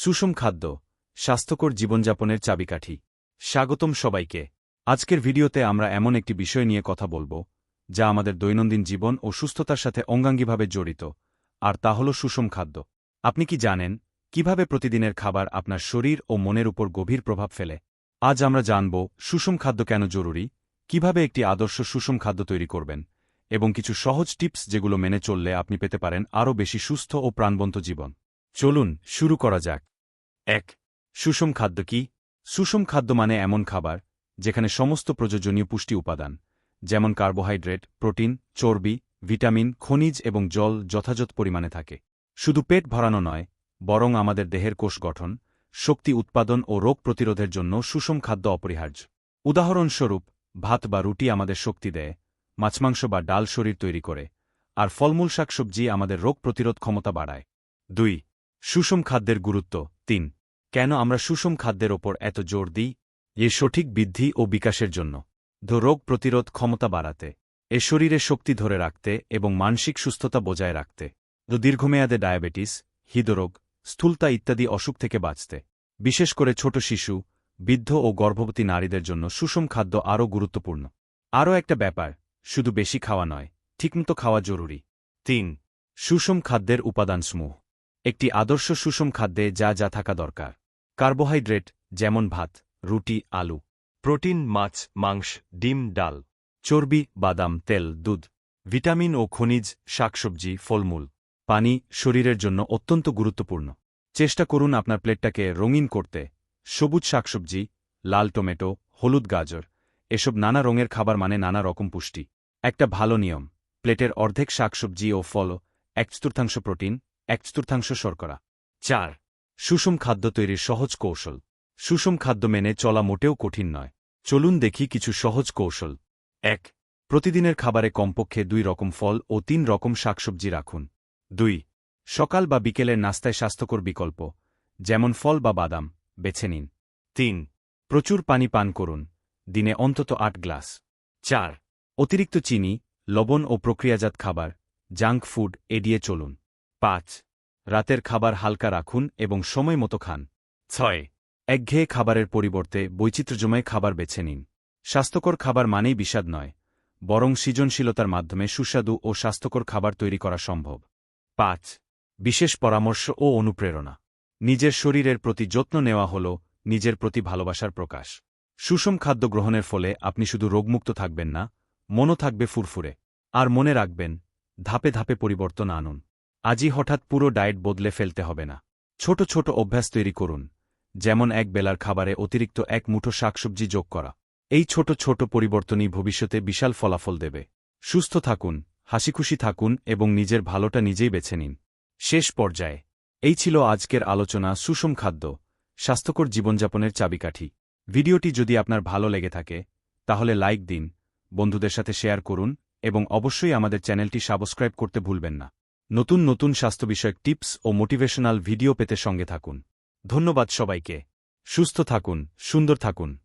সুষম খাদ্য, স্বাস্থ্যকর জীবনযাপনের চাবিকাঠি। স্বাগতম সবাইকে। আজকের ভিডিওতে আমরা এমন একটি বিষয় নিয়ে কথা বলব, যা আমাদের দৈনন্দিন জীবন ও সুস্থতার সাথে অঙ্গাঙ্গিভাবে জড়িত, আর তা হল সুষম খাদ্য। আপনি কি জানেন কীভাবে প্রতিদিনের খাবার আপনার শরীর ও মনের উপর গভীর প্রভাব ফেলে? আজ আমরা জানব সুষম খাদ্য কেন জরুরি, কীভাবে একটি আদর্শ সুষম খাদ্য তৈরি করবেন, এবং কিছু সহজ টিপস যেগুলো মেনে চললে আপনি পেতে পারেন আরও বেশি সুস্থ ও প্রাণবন্ত জীবন। চলুন শুরু করা যাক। এক, সুষম খাদ্য কি? সুষম খাদ্য মানে এমন খাবার, যেখানে সমস্ত প্রয়োজনীয় পুষ্টি উপাদান, যেমন কার্বোহাইড্রেট, প্রোটিন, চর্বি, ভিটামিন, খনিজ এবং জল যথাযথ পরিমাণে থাকে। শুধু পেট ভরানো নয়, বরং আমাদের দেহের কোষ গঠন, শক্তি উৎপাদন ও রোগ প্রতিরোধের জন্য সুষম খাদ্য অপরিহার্য। উদাহরণস্বরূপ, ভাত বা রুটি আমাদের শক্তি দেয় মাছমাংস বা ডাল শরীর তৈরি করে, আর ফলমূল শাকসবজি আমাদের রোগ প্রতিরোধ ক্ষমতা বাড়ায়। দুই, সুষম খাদ্যের গুরুত্ব। তিন কেন আমরা সুষম খাদ্যের ওপর এত জোর দিই? এ সঠিক বৃদ্ধি ও বিকাশের জন্য। ধ, রোগ প্রতিরোধ ক্ষমতা বাড়াতে। এ শরীরে শক্তি ধরে রাখতে এবং মানসিক সুস্থতা বজায় রাখতে। ধ, দীর্ঘমেয়াদে ডায়াবেটিস, হৃদরোগ, স্থূলতা ইত্যাদি অসুখ থেকে বাঁচতে। বিশেষ করে ছোট শিশু, বৃদ্ধ ও গর্ভবতী নারীদের জন্য সুষম খাদ্য আরও গুরুত্বপূর্ণ। আরও একটা ব্যাপার, শুধু বেশি খাওয়া নয়, ঠিকমতো খাওয়া জরুরি। তিন, সুষম খাদ্যের উপাদানসমূহ। একটি আদর্শ সুষম খাদ্যে যা যা থাকা দরকার। কার্বোহাইড্রেট, যেমন ভাত, রুটি, আলু, প্রোটিন, মাছ, মাংস, ডিম, ডাল, চর্বি, বাদাম, তেল, দুধ, ভিটামিন ও খনিজ, শাকসবজি, ফলমূল, পানি, শরীরের জন্য অত্যন্ত গুরুত্বপূর্ণ। চেষ্টা করুন আপনার প্লেটটাকে রঙিন করতে। সবুজ শাকসবজি, লাল টমেটো, হলুদ গাজর, এসব নানা রঙের খাবার মানে নানা রকম পুষ্টি। একটা ভালো নিয়ম, প্লেটের অর্ধেক শাকসবজি ও ফল, এক চতুর্থাংশ প্রোটিন, এক চতুর্থাংশ শর্করা। চার সুষম খাদ্য তৈরির সহজ কৌশল। সুষম খাদ্য মেনে চলা মোটেও কঠিন নয়। চলুন দেখি কিছু সহজ কৌশল। এক, প্রতিদিনের খাবারে কমপক্ষে দুই রকম ফল ও তিন রকম শাকসবজি রাখুন। দুই, সকাল বা বিকেলের নাস্তায় স্বাস্থ্যকর বিকল্প, যেমন ফল বা বাদাম, বেছে নিন। তিন, প্রচুর পানি পান করুন, দিনে অন্তত আট গ্লাস। চার, অতিরিক্ত চিনি, লবণ ও প্রক্রিয়াজাত খাবার, জাঙ্ক ফুড এড়িয়ে চলুন। পাঁচ রাতের খাবার হালকা রাখুন এবং সময় মতো খান। ছয়। একঘেয়ে খাবারের পরিবর্তে বৈচিত্র্যময় খাবার বেছে নিন। স্বাস্থ্যকর খাবার মানেই বিষাদ নয়, বরং সৃজনশীলতার মাধ্যমে সুস্বাদু ও স্বাস্থ্যকর খাবার তৈরি করা সম্ভব। পাঁচ। বিশেষ পরামর্শ ও অনুপ্রেরণা। নিজের শরীরের প্রতি যত্ন নেওয়া হল নিজের প্রতি ভালোবাসার প্রকাশ। সুষম খাদ্য গ্রহণের ফলে আপনি শুধু রোগমুক্ত থাকবেন না, মনও থাকবে ফুরফুরে। আর মনে রাখবেন, ধাপে ধাপে পরিবর্তন আনুন। আজই হঠাৎ পুরো ডায়েট বদলে ফেলতে হবে না। ছোট ছোট অভ্যাস তৈরি করুন, যেমন এক বেলার খাবারে অতিরিক্ত এক মুঠো শাকসবজি যোগ করা। এই ছোট ছোট পরিবর্তনই ভবিষ্যতে বিশাল ফলাফল দেবে। সুস্থ থাকুন, হাসিখুশি থাকুন এবং নিজের ভালোটা নিজেই বেছে নিন। শেষ পর্যায়ে, এই ছিল আজকের আলোচনা সুষম খাদ্য, স্বাস্থ্যকর জীবনযাপনের চাবিকাঠি। ভিডিওটি যদি আপনার ভালো লেগে থাকে, তাহলে লাইক দিন, বন্ধুদের সাথে শেয়ার করুন এবং অবশ্যই আমাদের চ্যানেলটি সাবস্ক্রাইব করতে ভুলবেন না। নতুন নতুন স্বাস্থ্য বিষয়ক টিপস ও মোটিভেশনাল ভিডিও পেতে সঙ্গে থাকুন। ধন্যবাদ সবাইকে। সুস্থ থাকুন, সুন্দর থাকুন।